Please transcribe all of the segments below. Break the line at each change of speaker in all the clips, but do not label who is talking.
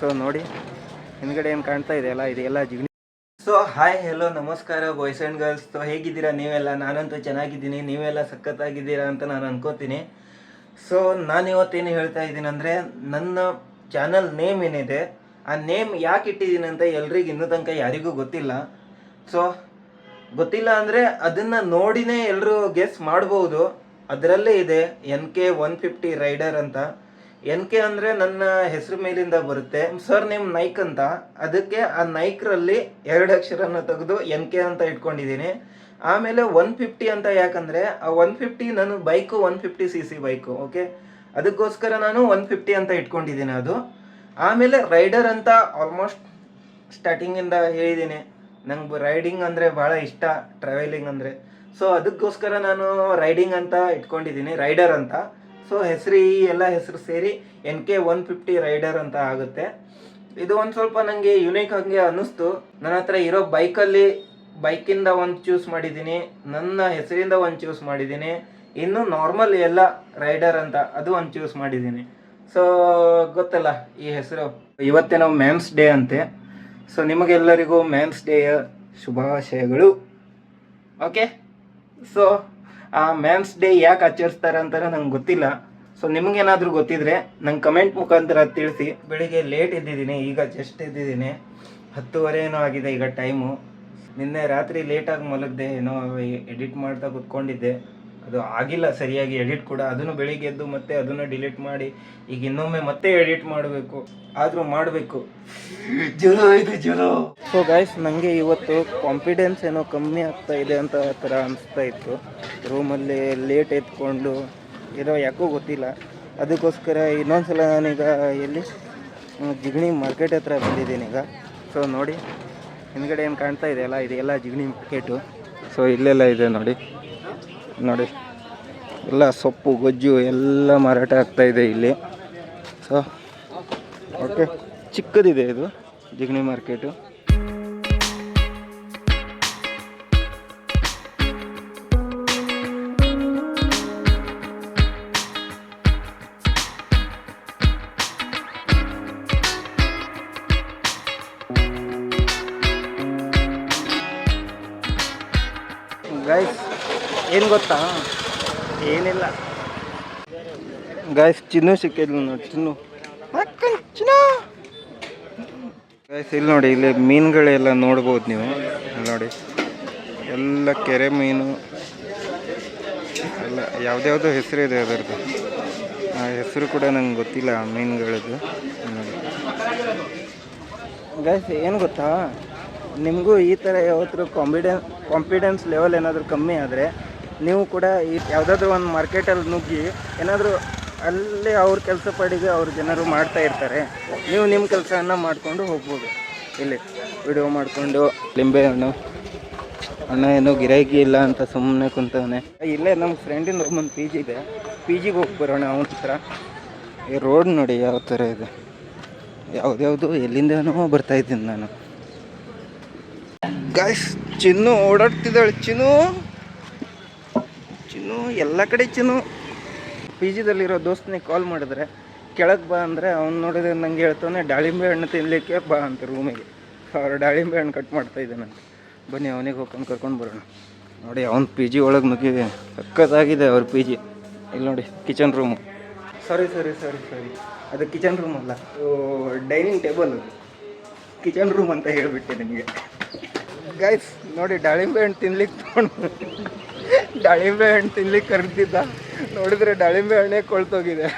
So ನೋಡಿ, ಹಿಂದ್ಗಡೆ ಏನು ಕಾಣ್ತಾ ಇದೆ ಇದೆಯಲ್ಲ ಇದೆಲ್ಲ ಜಿಗಣಿ ಸೊ ಹಾಯ್ ಹೆಲೋ ನಮಸ್ಕಾರ ಬಾಯ್ಸ್ ಆ್ಯಂಡ್ ಗರ್ಲ್ಸ್ ಸೊ ಹೇಗಿದ್ದೀರಾ ನೀವೆಲ್ಲ? ನಾನಂತೂ ಚೆನ್ನಾಗಿದ್ದೀನಿ. ನೀವೆಲ್ಲ ಸಖತ್ತಾಗಿದ್ದೀರಾ ಅಂತ ನಾನು ಅನ್ಕೋತೀನಿ. ಸೊ ನಾನು ಇವತ್ತೇನು ಹೇಳ್ತಾ ಇದ್ದೀನಿ ಅಂದರೆ, ನನ್ನ ಚಾನಲ್ ನೇಮ್ ಏನಿದೆ, ಆ ನೇಮ್ ಯಾಕೆ ಇಟ್ಟಿದ್ದೀನಿ ಅಂತ ಎಲ್ರಿಗೂ ಇನ್ನೂ ತನಕ ಯಾರಿಗೂ ಗೊತ್ತಿಲ್ಲ. ಸೊ ಗೊತ್ತಿಲ್ಲ ಅಂದರೆ ಅದನ್ನು ನೋಡಿನೇ ಎಲ್ಲರೂ ಗೆಸ್ ಮಾಡ್ಬೋದು. ಅದರಲ್ಲೇ ಇದೆ N K one fifty rider ಅಂತ. ಎನ್ ಕೆ ಅಂದರೆ ನನ್ನ ಹೆಸರು ಮೇಲಿಂದ ಬರುತ್ತೆ. ಸರ್ ನೇಮ್ ನೈಕ್ ಅಂತ. ಅದಕ್ಕೆ ಆ ನೈಕ್ರಲ್ಲಿ ಎರಡು ಅಕ್ಷರನ ತೆಗೆದು ಎನ್ ಕೆ ಅಂತ ಇಟ್ಕೊಂಡಿದ್ದೀನಿ. ಆಮೇಲೆ ಒನ್ ಫಿಫ್ಟಿ ಅಂತ ಯಾಕಂದರೆ, ಆ ಒನ್ ಫಿಫ್ಟಿ ನನ್ನ bike one fifty C C bike okay ಅದಕ್ಕೋಸ್ಕರ ನಾನು ಒನ್ ಫಿಫ್ಟಿ ಅಂತ ಇಟ್ಕೊಂಡಿದ್ದೀನಿ ಅದು. ಆಮೇಲೆ ರೈಡರ್ ಅಂತ ಆಲ್ಮೋಸ್ಟ್ ಸ್ಟಾರ್ಟಿಂಗಿಂದ ಹೇಳಿದ್ದೀನಿ. ನಂಗೆ ರೈಡಿಂಗ್ ಅಂದರೆ ಭಾಳ ಇಷ್ಟ ಟ್ರಾವೆಲಿಂಗ್ ಅಂದರೆ. ಸೊ ಅದಕ್ಕೋಸ್ಕರ ನಾನು ರೈಡಿಂಗ್ ಅಂತ ಇಟ್ಕೊಂಡಿದ್ದೀನಿ ರೈಡರ್ ಅಂತ. ಸೊ ಹೆಸರು ಈ ಎಲ್ಲ ಹೆಸರು ಸೇರಿ N K one fifty rider ಅಂತ ಆಗುತ್ತೆ. ಇದು ಒಂದು ಸ್ವಲ್ಪ ನನಗೆ ಯುನೀಕ್ ಹಂಗೆ ಅನ್ನಿಸ್ತು. ನನ್ನ ಹತ್ರ ಇರೋ ಬೈಕಲ್ಲಿ ಬೈಕಿಂದ ಒಂದು ಚೂಸ್ ಮಾಡಿದ್ದೀನಿ. ನನ್ನ ಹೆಸರಿಂದ ಒಂದು ಚೂಸ್ ಮಾಡಿದ್ದೀನಿ. ಇನ್ನು ನಾರ್ಮಲ್ ಎಲ್ಲ ರೈಡರ್ ಅಂತ ಅದು ಒಂದು ಚೂಸ್ ಮಾಡಿದ್ದೀನಿ. ಸೊ ಗೊತ್ತಲ್ಲ ಈ ಹೆಸರು. ಇವತ್ತೇ ನಾವು ಮ್ಯಾನ್ಸ್ ಡೇ ಅಂತೆ. ಸೊ ನಿಮಗೆಲ್ಲರಿಗೂ ಮ್ಯಾಮ್ಸ್ ಡೇಯ ಶುಭಾಶಯಗಳು. ಓಕೆ ಸೊ ಆ ಮ್ಯಾನ್ಸ್ ಡೇ ಯಾಕೆ ಆಚರಿಸ್ತಾರೆ ಅಂತಾರೆ ನಂಗೆ ಗೊತ್ತಿಲ್ಲ. ಸೊ ನಿಮಗೇನಾದರೂ ಗೊತ್ತಿದ್ರೆ ನಂಗೆ ಕಮೆಂಟ್ ಮುಖಾಂತರ ತಿಳಿಸಿ. ಬೆಳಿಗ್ಗೆ ಲೇಟ್ ಇದ್ದಿದ್ದೀನಿ ಈಗ ಜಸ್ಟ್ ಇದ್ದಿದ್ದೀನಿ ಹತ್ತುವರೆ ಏನೋ ಆಗಿದೆ ಈಗ ಟೈಮು ನಿನ್ನೆ ರಾತ್ರಿ ಲೇಟಾಗಿ ಮಲಗಿದೆ, ಏನೋ ಎಡಿಟ್ ಮಾಡ್ತಾ ಕುತ್ಕೊಂಡಿದ್ದೆ. ಅದು ಆಗಿಲ್ಲ ಸರಿಯಾಗಿ ಎಡಿಟ್ ಕೂಡ. ಅದನ್ನು ಬೆಳಿಗ್ಗೆ ಎದ್ದು ಮತ್ತೆ ಅದನ್ನು ಡಿಲೀಟ್ ಮಾಡಿ ಈಗ ಇನ್ನೊಮ್ಮೆ ಮತ್ತೆ ಎಡಿಟ್ ಮಾಡಬೇಕು. ಆದರೂ ಮಾಡಬೇಕು. ಜುಲೋ ಇದು ಜುಲೋ ಸೊ ಗಾಯ್ಸ್ ನನಗೆ ಇವತ್ತು ಕಾನ್ಫಿಡೆನ್ಸ್ ಏನೋ ಕಮ್ಮಿ ಆಗ್ತಾ ಇದೆ ಅಂತ ಆ ಥರ ಅನಿಸ್ತಾ ಇತ್ತು. ರೂಮಲ್ಲಿ ಲೇಟ್ ಎತ್ಕೊಂಡು ಏನೋ ಯಾಕೋ ಗೊತ್ತಿಲ್ಲ. ಅದಕ್ಕೋಸ್ಕರ ಇನ್ನೊಂದ್ಸಲ ನಾನೀಗ ಎಲ್ಲಿ ಜಿಗಣಿ ಮಾರ್ಕೆಟ್ ಹತ್ರ ಬಂದಿದ್ದೀನಿ ಈಗ. ಸೊ ನೋಡಿ ಹಿಂದ್ಗಡೆ ಏನು ಕಾಣ್ತಾ ಇದೆಯಲ್ಲ ಇದೆಲ್ಲ ಜಿಗಣಿ ಮಾರ್ಕೆಟು ಸೊ ಇಲ್ಲೆಲ್ಲ ಇದೆ ನೋಡಿ. ನೋಡಿ. ಎಲ್ಲ ಸೊಪ್ಪು, ಗೊಜ್ಜು ಎಲ್ಲ ಮಾರಾಟ ಆಗ್ತಾ ಇದೆ ಇಲ್ಲಿ. ಸೊ ಓಕೆ ಚಿಕ್ಕದಿದೆ ಇದು, ಜಿಗಣಿ ಮಾರ್ಕೆಟು ಗೈಸ್ ಏನು ಗೊತ್ತಾ? ಏನಿಲ್ಲ. ಗೈಸ್ ಚಿನ್ನು ಸಿಕ್ಕಿದ್ಲು ನೋಡಿ, ಚಿನ್ನು. ಗೈಸ್ ಇಲ್ಲಿ ನೋಡಿ, ಇಲ್ಲಿ ಮೀನುಗಳೆಲ್ಲ ನೋಡ್ಬೋದು ನೀವು. ನೋಡಿ, ಎಲ್ಲ ಕೆರೆ ಮೀನು. ಎಲ್ಲ ಯಾವುದ್ಯಾವುದೋ ಹೆಸರು ಇದೆ ಅದರದ್ದು. ಆ ಹೆಸರು ಕೂಡ ನಂಗೆ ಗೊತ್ತಿಲ್ಲ ಆ ಮೀನುಗಳದ್ದು. ನೋಡಿ. ಗೈಸ್ ಏನು ಗೊತ್ತಾ? ನಿಮಗೂ ಈ ಥರ ಯಾವತ್ತೂ ಕಾನ್ಫಿಡೆನ್ಸ್ ಕಾನ್ಫಿಡೆನ್ಸ್ ಲೆವೆಲ್ ಏನಾದರೂ ಕಮ್ಮಿ ಆದರೆ ನೀವು ಕೂಡ ಈ ಯಾವುದಾದ್ರೂ ಒಂದು ಮಾರ್ಕೆಟಲ್ಲಿ ನುಗ್ಗಿ, ಏನಾದರೂ ಅಲ್ಲಿ ಅವ್ರ ಕೆಲಸ ಪಡಿಗೆ ಅವ್ರ ಜನರು ಮಾಡ್ತಾ ಇರ್ತಾರೆ. ನೀವು ನಿಮ್ಮ ಕೆಲಸವನ್ನು ಮಾಡಿಕೊಂಡು ಹೋಗ್ಬೋದು. ಇಲ್ಲಿ ವಿಡಿಯೋ ಮಾಡಿಕೊಂಡು. ಲಿಂಬೆ ಹಣ್ಣು. ಅಣ್ಣ ಏನೋ ಗಿರಾಕಿ ಇಲ್ಲ ಅಂತ ಸುಮ್ಮನೆ ಕುಂತವನೆ. ಇಲ್ಲೇ ನಮ್ಮ ಫ್ರೆಂಡಿನ ಒಂದು ಪಿ ಜಿ ಇದೆ. ಪಿ ಜಿಗೆ ಹೋಗಿ ಬರೋಣ ಅವನ ಹತ್ರ ಈ ರೋಡ್ ನೋಡಿ ಯಾವ ಥರ ಇದೆ. ಯಾವ್ದ್ಯಾವುದು ಎಲ್ಲಿಂದನೋ ಬರ್ತಾ ಇದ್ದೀನಿ ನಾನು. ಗಾಯ್ಸ್ ಚಿನ್ನು ಓಡಾಡ್ತಿದ್ದಾಳೆ. ಚಿನ್ನು! ಚಿನ್ನು, ಎಲ್ಲ ಕಡೆ ಚಿನ್ನು. ಪಿ ಜಿದಲ್ಲಿರೋ ದೋಸ್ತನಿಗೆ ಕಾಲ್ ಮಾಡಿದ್ರೆ, ಕೆಳಗೆ ಬಾ ಅಂದರೆ ಅವ್ನು ನೋಡಿದ್ರೆ ನಂಗೆ ಹೇಳ್ತಾನೆ ದಾಳಿಂಬೆ ಹಣ್ಣು ತಿನ್ನಲಿಕ್ಕೆ ಬಾ ಅಂತ ರೂಮಿಗೆ ಅವ್ರು ದಾಳಿಂಬೆ ಹಣ್ಣು ಕಟ್ ಮಾಡ್ತಾ ಇದ್ದಾನಂತೆ ಬನ್ನಿ, ಅವನಿಗೆ ಹೋಗ್ಕೊಂಡು ಕರ್ಕೊಂಡು ಬರೋಣ. ನೋಡಿ, ಅವ್ನ ಪಿ ಜಿ ಒಳಗೆ ನುಗ್ಗಿದೆ. ಸಕ್ಕತ್ತಾಗಿದೆ ಅವ್ರ ಪಿ ಜಿ ಇಲ್ಲಿ ನೋಡಿ ಕಿಚನ್ ರೂಮು ಸಾರಿ ಸಾರಿ ಸಾರಿ ಸಾರಿ ಅದು ಕಿಚನ್ ರೂಮ್ ಅಲ್ಲ. ಡೈನಿಂಗ್ ಟೇಬಲ್ ಕಿಚನ್ ರೂಮ್ ಅಂತ ಹೇಳಿಬಿಟ್ಟೆ ನಿಮಗೆ. ಗೈಸ್ ನೋಡಿ ದಾಳಿಂಬೆ ಹಣ್ಣು ತಿನ್ಲಿಕ್ಕೆ ತೊಗೊಂಡು ದಾಳಿಂಬೆ ಹಣ್ಣು ತಿನ್ಲಿಕ್ಕೆ ಕರೆದಿದ್ದ. ನೋಡಿದ್ರೆ ದಾಳಿಂಬೆ ಹಣ್ಣೇ ಕೊಳ್ತೋಗಿದೆ.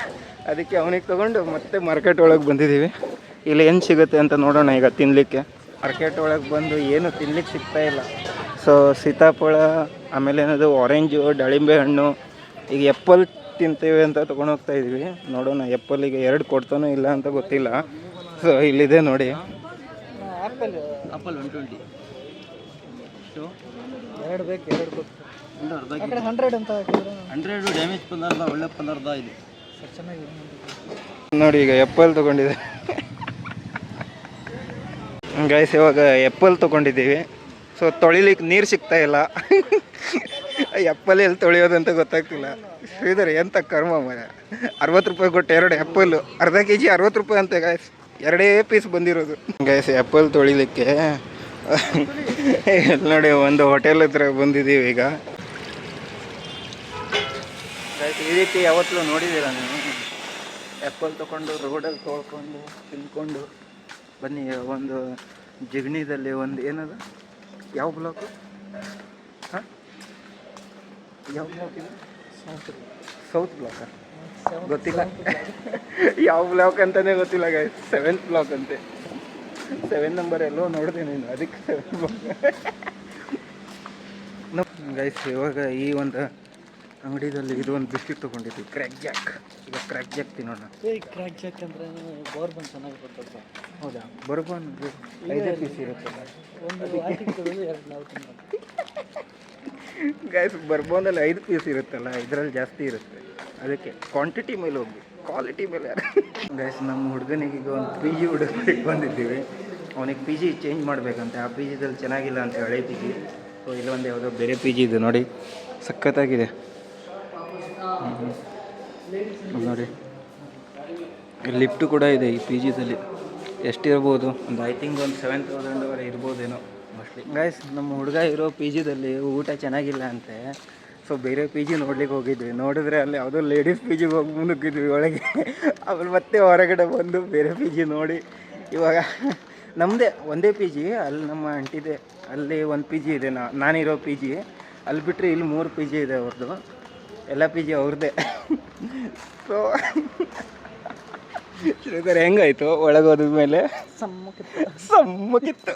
ಅದಕ್ಕೆ ಅವನಿಗೆ ತೊಗೊಂಡು ಮತ್ತೆ ಮಾರ್ಕೆಟ್ ಒಳಗೆ ಬಂದಿದ್ದೀವಿ ಇಲ್ಲಿ ಏನು ಸಿಗುತ್ತೆ ಅಂತ ನೋಡೋಣ ಈಗ ತಿನ್ನಲಿಕ್ಕೆ ಮಾರ್ಕೆಟ್ ಒಳಗೆ ಬಂದು ಏನು ತಿನ್ಲಿಕ್ಕೆ ಸಿಗ್ತಾ ಇಲ್ಲ. ಸೊ ಸೀತಾಫಳ ಆಮೇಲೆ ಏನದು ಆರೆಂಜು ದಾಳಿಂಬೆ ಹಣ್ಣು, ಈಗ ಎಪ್ಪಲ್ ತಿಂತೇವೆ ಅಂತ ತೊಗೊಂಡು ಹೋಗ್ತಾ ಇದೀವಿ. ನೋಡೋಣ ಎಪ್ಪಲಿಗೆ ಎರಡು ಕೊಡ್ತಾನೋ ಇಲ್ಲ ಅಂತ ಗೊತ್ತಿಲ್ಲ. ಸೊ ಇಲ್ಲಿದೆ ನೋಡಿ.
ಆಪಲ್ ಆಪಲ್ ಒನ್
ಎರಡು ಬೇಕು ಎರಡು ಬೇಕು.
ಕಡೆ ಹಂಡ್ರೆಡ್ ಅಂತ ಹಂಡ್ರೆಡ್ ಡ್ಯಾಮೇಜ್ ಪಂದರ್ದ ಒಳ್ಳೆ ಪದಾರ್ಥ ಇದೆ.
ಚೆನ್ನಾಗಿ ನೋಡಿ. ಈಗ ಎಪ್ಪಲ್ ತೊಗೊಂಡಿದೆ. ಗೈಸ್ ಇವಾಗ ಎಪ್ಪಲ್ ತೊಗೊಂಡಿದ್ದೀವಿ. ಸೊ ತೊಳಿಲಿಕ್ಕೆ ನೀರು ಸಿಗ್ತಾ ಇಲ್ಲ. ಎಪ್ಪಲ್ ಎಲ್ಲಿ ತೊಳೆಯೋದು ಅಂತ ಗೊತ್ತಾಗ್ತಿಲ್ಲ. ಶ್ರೀಧರ್ ಎಂತ ಕರ್ಮ ಮರ ಅರವತ್ತು ರೂಪಾಯಿ ಕೊಟ್ಟು ಎರಡು ಎಪ್ಪಲ್ಲು ಅರ್ಧ ಕೆ ಜಿ ಅರವತ್ತು ರೂಪಾಯಿ ಅಂತೆ ಗಾಯ್ಸ್ ಎರಡೇ ಪೀಸ್ ಬಂದಿರೋದು. ಗಾಯಸ್ ಎಪ್ಪಲ್ ತೊಳಿಲಿಕ್ಕೆ ಇಲ್ಲಿ ನೋಡಿ ಒಂದು ಹೋಟೆಲ್ ಹತ್ರ ಬಂದಿದ್ದೀವಿ ಈಗ. ಈ ರೀತಿ ಯಾವತ್ತೂ ನೋಡಿದ್ದೀರ ನೀವು? ಆ್ಯಪಲ್ ತೊಗೊಂಡು ರೋಡಲ್ಲಿ ತೊಳ್ಕೊಂಡು ತಿನ್ಕೊಂಡು ಬನ್ನಿ ಒಂದು ಜಿಗಣಿದಲ್ಲಿ ಒಂದು ಏನದು? ಯಾವ ಬ್ಲಾಕು ಹಾಂ? ಯಾವ ಬ್ಲಾಕ್ ಇದು? ಸೌತ್ ಬ್ಲಾಕ ಗೊತ್ತಿಲ್ಲ. ಯಾವ ಬ್ಲಾಕ್ ಅಂತಾನೆ ಗೊತ್ತಿಲ್ಲ ಗೈಸ್ ಸೆವೆಂತ್ ಬ್ಲಾಕ್ ಅಂತೆ. ಸೆವೆನ್ ನಂಬರ್ ಎಲ್ಲೋ ನೋಡಿದೆ ನೀನು ಅದಕ್ಕೆ ಸೆವೆನ್ ಗೈಸ್ ಇವಾಗ ಈ ಒಂದು ಅಂಗಡಿದಲ್ಲಿ ಇದು ಒಂದು ಬಿಸ್ಕಿಟ್ ತೊಗೊಂಡಿದ್ವಿ ಕ್ರ್ಯಾಕ್ ಜಾಕ್ ಈಗ ಕ್ರ್ಯಾಕ್ ಜಾಕ್ ತಿನ್ನೋಣ.
ಕ್ರ್ಯಾಕ್ ಜಾಕ್ ಅಂದ್ರೆ ಬೋರ್ಬನ್ ಚೆನ್ನಾಗಿ ಬರ್ತದೆ
ಹೌದಾ? ಬರ್ಬನ್ ಐದೇ ಪೀಸ್ ಇರುತ್ತೆ.
ಒಂದು ಎರಡು ನಾವು
ಗೈಸ್ ಬರ್ಬೋನಲ್ಲಿ ಐದು ಪೀಸ್ ಇರುತ್ತಲ್ಲ ಇದರಲ್ಲಿ ಜಾಸ್ತಿ ಇರುತ್ತೆ. ಅದಕ್ಕೆ ಕ್ವಾಂಟಿಟಿ ಮೇಲೆ ಹೋಗಿ ಕ್ವಾಲಿಟಿ ಮೇಲೆ ಗೈಸ್ ನಮ್ಮ ಹುಡುಗನಿಗೆ ಈಗ ಒಂದು ಪಿ ಜಿ ಹುಡುಗರಿಗೆ ಬಂದಿದ್ದೀವಿ. ಅವನಿಗೆ ಪಿ ಜಿ ಚೇಂಜ್ ಮಾಡಬೇಕಂತೆ. ಆ ಪಿ ಜಿದಲ್ಲಿ ಚೆನ್ನಾಗಿಲ್ಲ ಅಂತ ಹಳೆ ಪಿ ಜಿ ಸೊ ಇಲ್ಲೊಂದು ಯಾವುದೋ ಬೇರೆ ಪಿ ಜಿ ಇದೆ ನೋಡಿ. ಸಖತ್ತಾಗಿದೆ. ನೋಡಿ. ಲಿಫ್ಟ್ ಕೂಡ ಇದೆ ಈ ಪಿ ಜಿದಲ್ಲಿ ಎಷ್ಟಿರ್ಬೋದು? ಒಂದು ಐ ತಿಂಕ್ ಒಂದು ಸೆವೆನ್ ತೌಸಂಡ್ವರೆ ಇರ್ಬೋದೇನೋ ಮೋಸ್ಟ್ಲಿ ಗೈಸ್ ನಮ್ಮ ಹುಡುಗ ಇರೋ ಪಿ ಜಿದಲ್ಲಿ ಊಟ ಚೆನ್ನಾಗಿಲ್ಲ ಅಂತೆ. ಸೊ ಬೇರೆ ಪಿ ಜಿ ನೋಡ್ಲಿಕ್ಕೆ ಹೋಗಿದ್ವಿ. ನೋಡಿದ್ರೆ ಅಲ್ಲಿ ಯಾವುದೋ ಲೇಡೀಸ್ ಪಿ ಜಿಗೆ ಹೋಗಿ ಮುನುಗಿದ್ವಿ ಒಳಗೆ. ಆಮೇಲೆ ಮತ್ತೆ ಹೊರಗಡೆ ಬಂದು ಬೇರೆ ಪಿ ಜಿ ನೋಡಿ. ಇವಾಗ ನಮ್ಮದೇ ಒಂದೇ ಪಿ ಜಿ ಅಲ್ಲಿ ನಮ್ಮ ಅಂಟಿದೆ ಅಲ್ಲಿ ಒಂದು ಪಿ ಜಿ ಇದೆ ನಾ ನಾನಿರೋ ಪಿ ಜಿ ಅಲ್ಲಿ ಬಿಟ್ಟರೆ ಇಲ್ಲಿ ಮೂರು ಪಿ ಜಿ ಇದೆ ಅವ್ರದ್ದು ಎಲ್ಲ ಪಿ ಜಿ ಅವ್ರದ್ದೇ ಸೊ ಶ್ರೀಧರ್ ಹೆಂಗಾಯ್ತು ಒಳಗೆ ಹೋದ ಮೇಲೆ?
ಸಮ್ಮಕ್ಕಿತ್ತು
ಸಮ್ಮಕ್ಕಿತ್ತು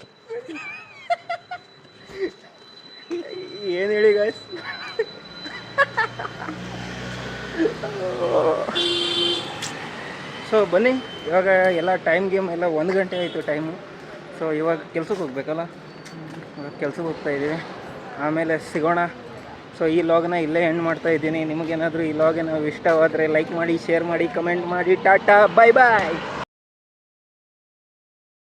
ಏನು ಹೇಳಿ ಗಾಯ್ಸ್ ಸೊ ಬನ್ನಿ. ಇವಾಗ ಎಲ್ಲ ಟೈಮ್ ಗೇಮ್ ಎಲ್ಲ ಒಂದು ಗಂಟೆ ಆಯಿತು ಟೈಮು ಸೊ ಇವಾಗ ಕೆಲ್ಸಕ್ಕೆ ಹೋಗ್ಬೇಕಲ್ಲ? ಕೆಲ್ಸಕ್ಕೆ ಹೋಗ್ತಾ ಇದ್ದೀವಿ ಆಮೇಲೆ ಸಿಗೋಣ. ಸೊ ಈ ಲಾಗ್ನ ಇಲ್ಲೇ ಎಂಡ್ ಮಾಡ್ತಾ ಇದ್ದೀನಿ. ನಿಮಗೇನಾದರೂ ಈ ಲಾಗ್ ಏನಾದ್ರು ಇಷ್ಟವಾದರೆ ಲೈಕ್ ಮಾಡಿ ಶೇರ್ ಮಾಡಿ ಕಮೆಂಟ್ ಮಾಡಿ. ಟಾಟಾ ಬಾಯ್ ಬಾಯ್